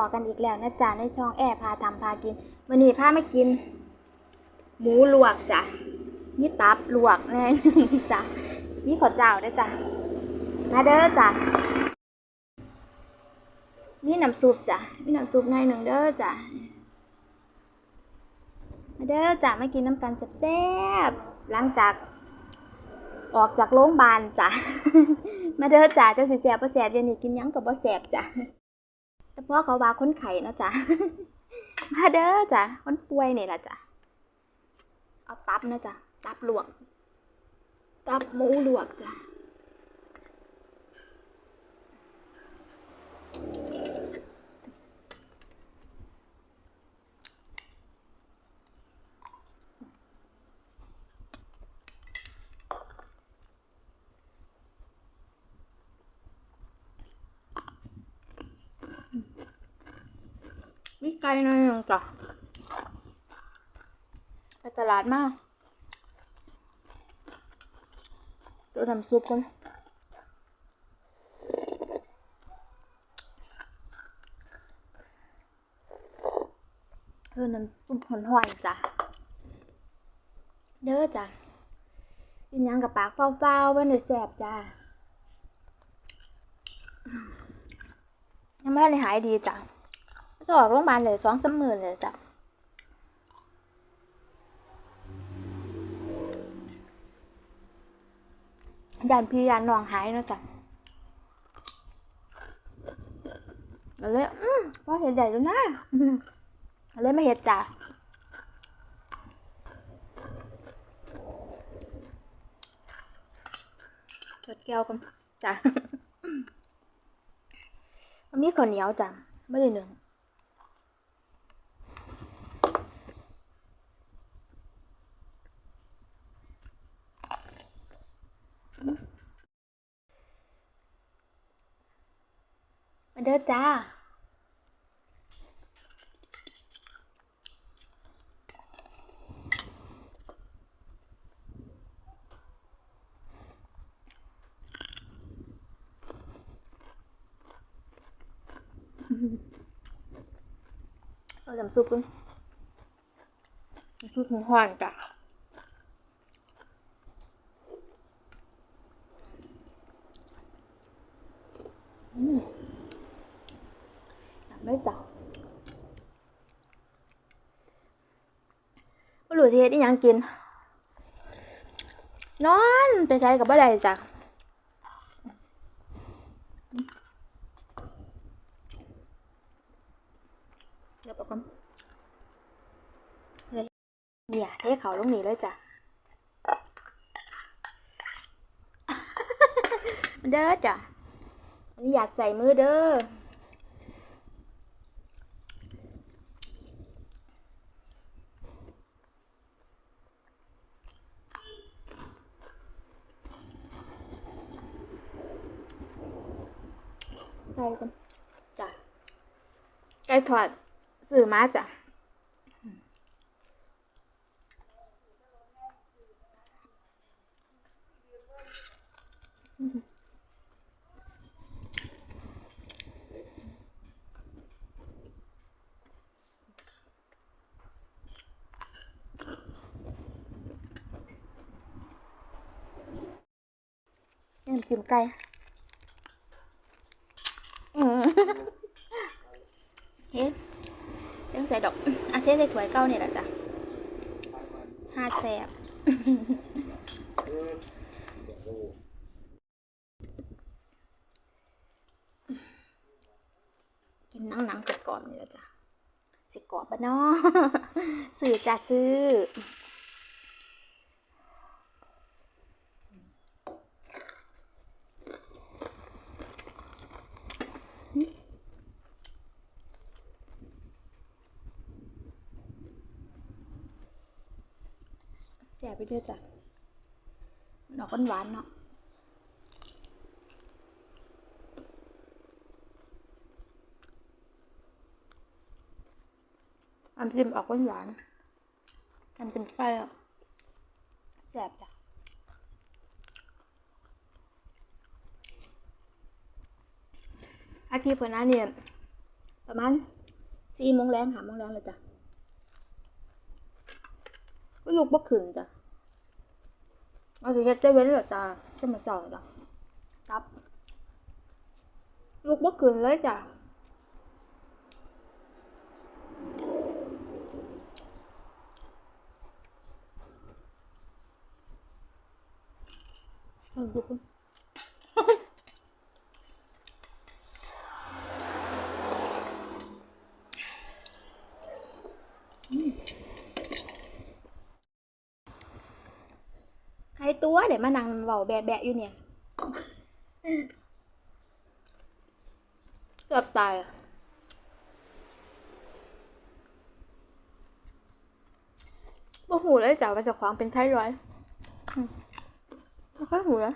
อกันอีกแล้วนะจ๊ะในช่องแอร์พาทำพากินวันนี้พาไมากิน หมูลวกจ้ะมีตับลวกแน่จ้ะมีข้าวเจ้าด้วยจ้ะมาเด้อจ้ะมีน้ำซุปจ้ะมีน้ำซุปหน่อยหนึ่งเด้อจ้ะมาเด้อจ้ะมากินน้ำกันแซ่บๆหลังจากออกจากโรงพยาบาลจ้ะ มาเด้อจ้ะจะสิแสบบ่แสบเดี๋ยวนี้กินหยังกับบ่แสบจ้ะ แต่พ่อเขาว่าคนไข้นาะจ๊ะ มาเด้อจ้ะ คนป่วยนี่ล่ะจ้ะ เอาตับนะจ้ะตับหลวง ตับหมูหลวงจ้ะ มี ไก่หน่อยหนึงจ้ะไปตลาดมาดูน้ำซุปก่อนเออน้ำซุปหอนหอยจ้ะ เด้อจ้ะกินยังกับปากเปล่าๆบ้านเดือแสบจ้ะยังไม่ได้หายดีจ้ะ ออกโรงพยาบาลเลยสองสามหมื่นเลยจ้ะยานพี่ยานน้องหายนะจ้ะเลยอืมก็เห็นใหญ่แล้วนะเลยไม่เห็นจ้ะเกิดแก้วกันจ้ะมันมีข้าวเหนียวจ้ะไม่ได้หนึ่ง มาเด้อจ้าเอาน้ำซุปกันน้ำซุปหวานๆจ้ะอืมอะไม่จ้ะไม่รู้สิเฮ็ดอีห ยังกิน นอนไปใช้กับบ่ได้จ้ะเดี๋ยวปะกันเลยเนี่ยเทเขาลงนี้เลยจ้ะเด้อจ้ะอันนี้อยากใส่มือเด้อ ไก่กันจ้ะ ไก่ทอดซื้อมาจ้ะน้ำจิ้มไก่อืม เฮ้ยยังใส่ดอกอาเทใส่ถ้วยเก้าเนี่ยแหละจ้ะห้าแสบกินนังนังๆกรอบๆนี่แหละจ้ะสิกรอบปะเนาะสื่อจ้ะซื้อ แสบไป ด้วยจ้ะมันออกหวานเนาะอันพิมออกหวานอันเป็นไฟอะแสบจ้ะอากีเพิ่านเนี่ยประมาณสี่โมงแรงหาโมงแรงเลยจ้ะก็ลูกบ่ขึ้นจ้ะ เอาสิเฮ็ดได้เว้นเหรอจ้ะจะมาสอนจ้ะครับลูกบ่ขึ้นเลยจ้ะเอาดูคุณ ใครตัวเดี๋ ยวมานั่าแบะๆอยู่เนี่ย เกือบตายอะบ่หูเลยจ้ะว่าเจะควางเป็นไทรอยไม่ค่อยหูเลย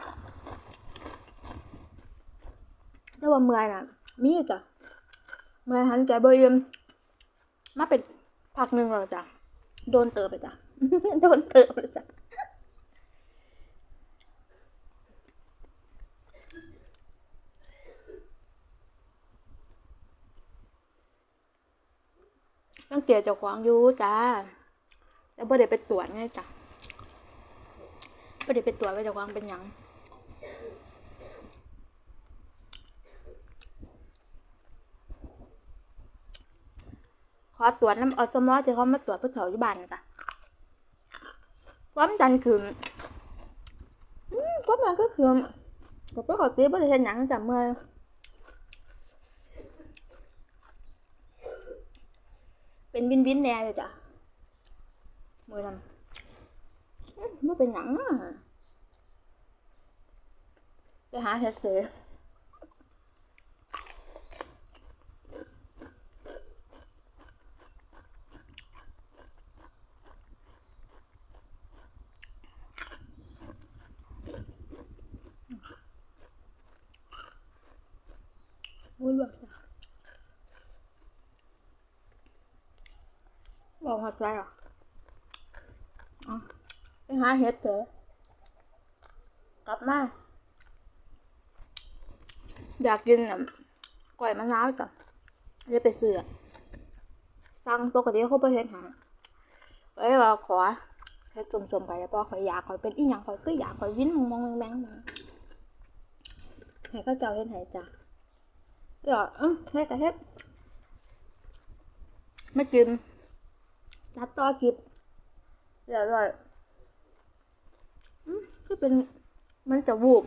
แต่ว่าเมื่อยน่ะมีจ้ะเมื่อยหันใจบ่ยืมมาเป็นพักหนึ่งแล้วจ้ะโดนเติบไปจ้ะ โดนเติบเลยจ้ะ สังเกตเจ้าของอยู่จ้าแต่บ่ได้ไปตรวจไงจ้ะบ่ได้ไปตรวจว่าเจ้าของเป็นหยังขอตรวจน้ำอสมอที่เขามาตรวจผู้เฒ่าอยู่บ้านนะจ้ะความดันขึ้นอืมความดันก็ขึ้นก็ปกติบ่ได้เห็นหยังจ้ะเมื่อ เป็นวินวินแน่เลยจ้ะมือทำอื้อไม่เป็นหยังอะไปหาเฮ็ดเสยอุ้ยแบบจ้ะบอก หัวใจเหรออ๋อไปหาเฮ็ดเถอะกลับมาอยากกินอะก๋วยมะนาวจ้ะเลยไปซื้ออะสั่งปกติเขาไปเฮ็ดหาเอ้ยว่าขอเฮ็ดสมๆไปแล้วพอข่อยอยากข่อยเป็นอีหยังข่อยก็อยากข่อยวินมองๆแมงๆมาให้เขาเจ้าเฮ็ดให้จ้ะเดี๋ยวอืมเฮ็ดก็เฮ็ดไม่กิน ตัดต่อคลิปเดี๋ยวเลยอืมก็เป็นมันจะวูบ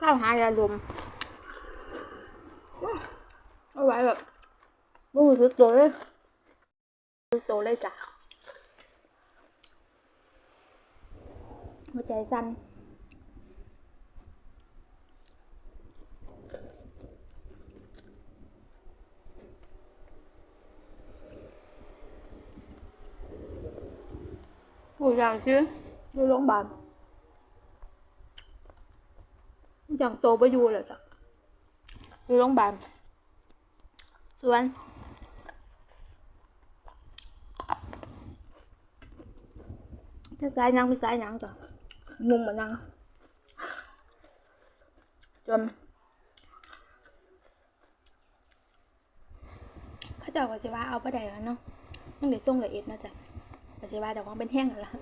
ข้าวหายาลมเอาไว้แบบบูสึกตัวเลยสึกตัวเลยจ้ะหัวใจสั่น ผู้อย่าง chứ อยู่โรงพยาบาลอย่างโตไปอยู่เลยจ้ะอยู่โรงพยาบาลส่วนจะสายยังไม่สายยังจ้ะนุ่มเหมือนยังจนเขาจ้าก็จะว่าเอาไปได้แล้วเนาะยังได้ส่งละเอียดนะจ้ะ แต่สิว่าแต่ว่าเป็นแห้งแล้วล่ะ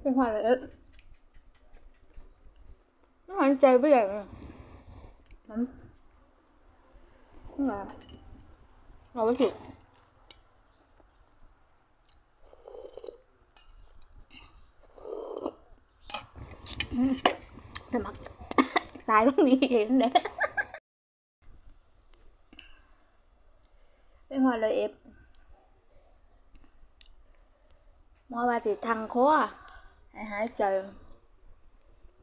เป็นหวานเลยเอ๊ะไม่หายใจไปใหญ่เลยนั้นนี่ไงเราไปสุดอืมแต่มักตายตรงนี้เองเนี่ยเป็นหวานเลยเอฟ หมอว่าสิทางคอให้หายใจ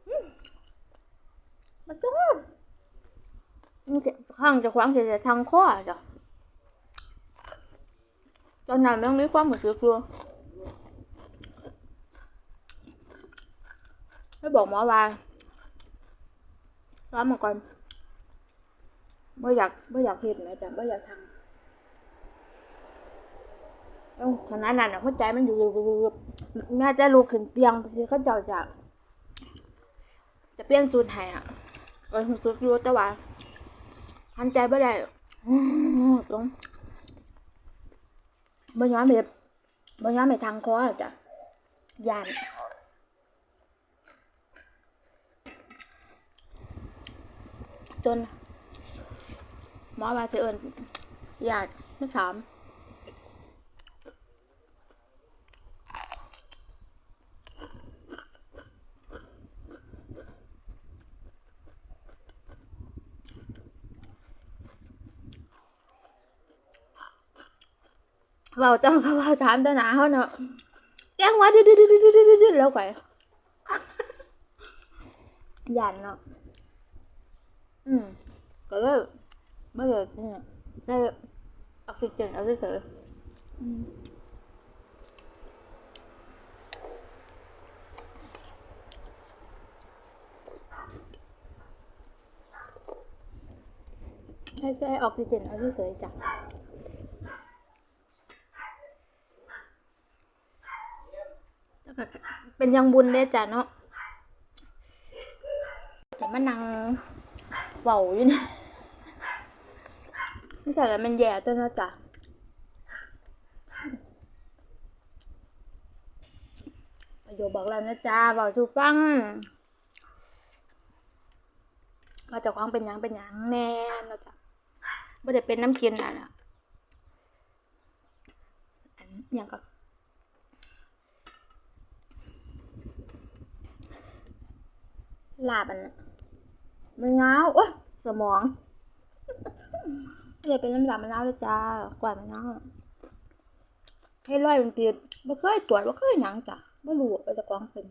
อืมมันก็มันจะข้างจะขวางจะจะท ขณะนั้นนั่นไม่อยากไม่อยากเห็นนะจ๊ะไม่อยากทำต้องขนาดนั้นนะหัวใจมันอยู่ๆๆๆน่จะลุกขึ้นเตียงที่เขาเจ้าจะจะเปลี่ยนสูตรให้อะก็สูตรรู้แต่ว่าทันใจบ่ได้อื้อตรงบ่ย้อนแบบบ่ย้อนไปทางคอจ้ะยานจนหมอว่าจะเอิญญาติไม่ถาม เบาจังเขาว่าถามตาหนาเขาเนาะแจ้งว่าดื้อดื้อดื้อดื้อดื้อดื้อแล้วไปยันเนาะอืมก็เลยไม่เลยเนี่ยได้ออกซิเจนเอาเฉยๆอืมใช่ใช่ออกซิเจนเอาเฉยจ้ะ แล้วก็เป็นยังบุญเด้จ้ะเนาะแต่มานั่งเบาอยู่เนี่ยไม่ใช่แล้วมันแย่ตัวเนาะจ้ะประโยคบอกแล้วนะจ๊ะบอกสูฟังว่าจะคล้าของเป็นยังเป็นยังแน่เนาะจ้ะไม่ได้เป็นน้ำกินอะนะอันยังก็ ลาบอันน่ะมันง้าโอ๊ยสมองเลยเป็นน้ำดำมะนาวเลยจ้ากวามะนาวให้ร้อยเป็นผิดบ่เคยตรวจบ่เคยหยังจ้ะบ่รู้ว่าจะกองเป็น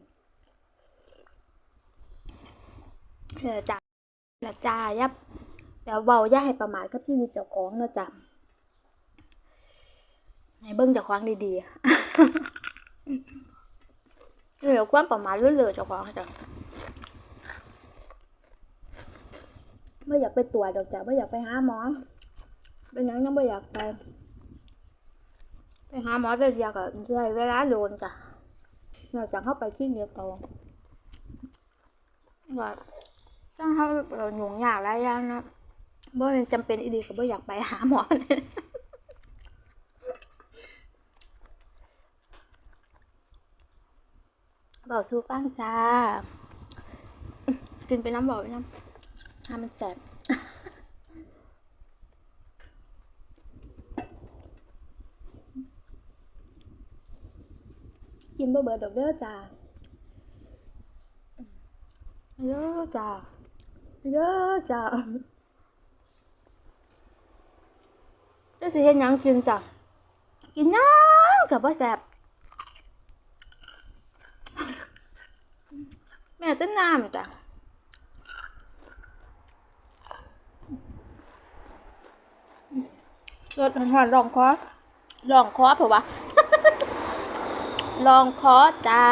เออจ้ะละจ้ายับเดี๋ยวเว้าย่าให้ประมาทกับชีวิตเจ้าของเนาะจ้ะให้เบิ่งเจ้าของดีๆเดี๋ยวความประมาทเรื่อยๆเจ้าของจ้ะ ไม่อยากไปตรวจดอกจ้ะไม่อยากไปหาหมอ เป็นยังยังไม่อยากไป ไปหาหมอจะอยากใช้เวลาโดนจ้ะนอกจากเข้าไปที่เดียวเอว่าต้องเขาเราหยุ่งยากหลายอย่างนะบ่จำเป็นอีดีก็บ่อยากไปหาหมอเนี่ยเบาสู้ฟังจ้า กินไปน้ำเบาไปน้ำ น้ำมันแสบกินบ่เบิดดอกเด้อจ้าเด้อจ้าเด้อจ้าเจ้าสิเฮ็ดหยังกินจ้ะกินยังก็บ่แซ่บแม่จะน้ำจ้ะ สดหอนลองคอลองคอเผื่อวะลองคอจ้า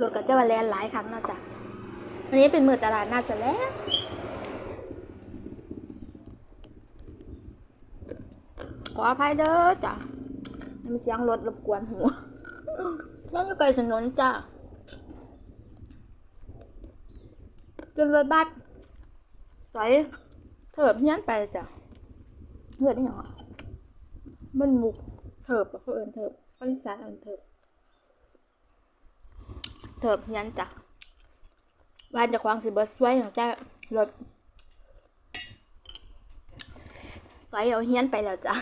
รถกับเจ้าวันแลนหลายครั้งนาะจ้ะวันนี้เป็นมือตลาดน่าจะแล้วขออภัยเด้อจ้ะ มีเสียงรถรบกวนหูนั่นอยู่ไกลถนนจ้ะจนรถบัสสอยเถิบเฮี้ยนไปจ้ะเถิบนี่หรอมันมุกเถิบอะเขาเอินเถิบบริษัทเอินเถิบเถิบเฮี้ยนจ้ะบ้านจะควางสิบสวยของจ้ารถสอยเอาเฮี้ยนไปแล้วจ้ะ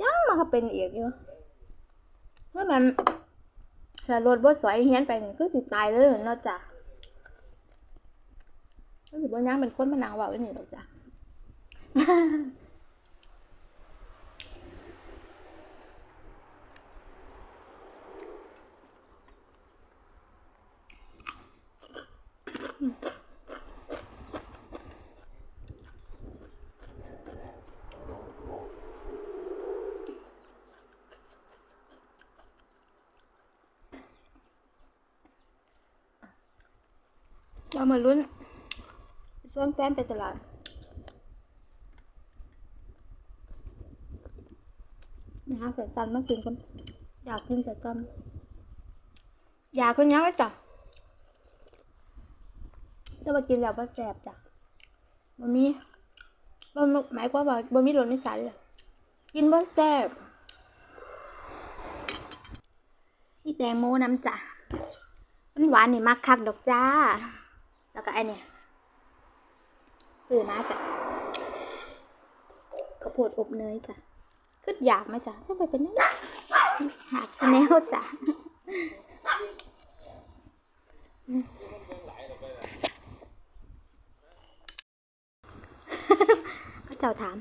ยังมันก็เป็นอีกอยู่เมื่อมันถ้ารถบดสวยเฮี้ยนไปคือสิตายเลยเนาะจ้ะรู้สึกว่าย่งเป็นคนมะนาวเบาไว้หนึ่งดอกจ้ะ เรามาลุ้นส่วนแฟนไปตลาด นะคะใส่ตันมากินกัน อยากกินใส่ตันอยากก็ยังไม่จับจะมากินแล้วว่าแสบจ้ะบะมี่บะหมายความว่าบะมี่หล่ไม่สันเลยกินว่าแสบที่แตงโมน้ำจ้ะมันหวานนี่มากคักดอกจ้า แล้วก็ไอเนี่ยซื้อมาจ้ะข้าวโพดอบเนยจ้ะขึ้นอยากไหมจ้ะจะไปเป็นยังไงหากชาแนลจ้ะก็เจ้าถาม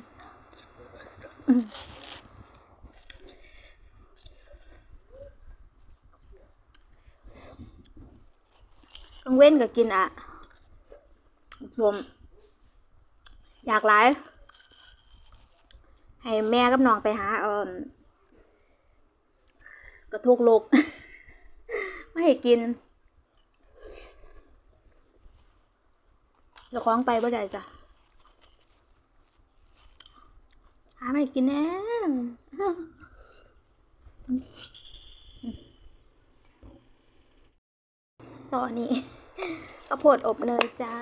กลางเว้นก็กินอะ สวมอยากหลาย ให้แม่กับน้องไปหาเอ่อกระทกโลก ไม่ให้กินจะคล้องไปบ่ได้จ้ะหาไม่กินแน่ตอนนี้ ข้าวโพดอบเนยจ้า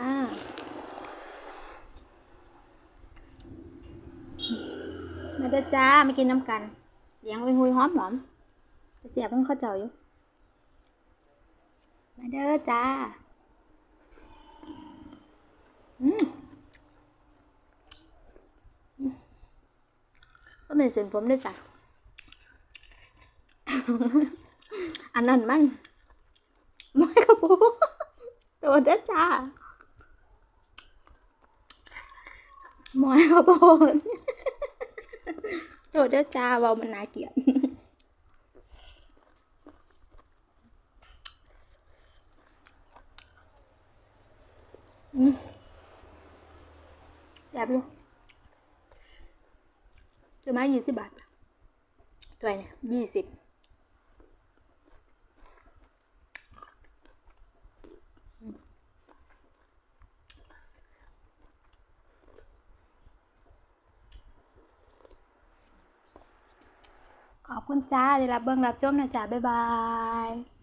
มาเด้อจ้ามากินน้ำกันเลี้ยงไปหุยหอมหอมจะเสียบต้องข้าวเจ้าอยู่ มาเด้อจ้า อืมก็เป็นส่วนผมด้วยจ้ะอันนั้นมันไม่กระโปรง ตัวเด้จ้าหมอยกระโปรงตัวเด้จ้าเบามันน่าเกลียดแซ่บอยู่จะมายี่สิบบาทตัวเนี่ยยี่สิบ ขอบคุณจ้าได้รับเบิ้งรับชมนะจ้าบ๊ายบาย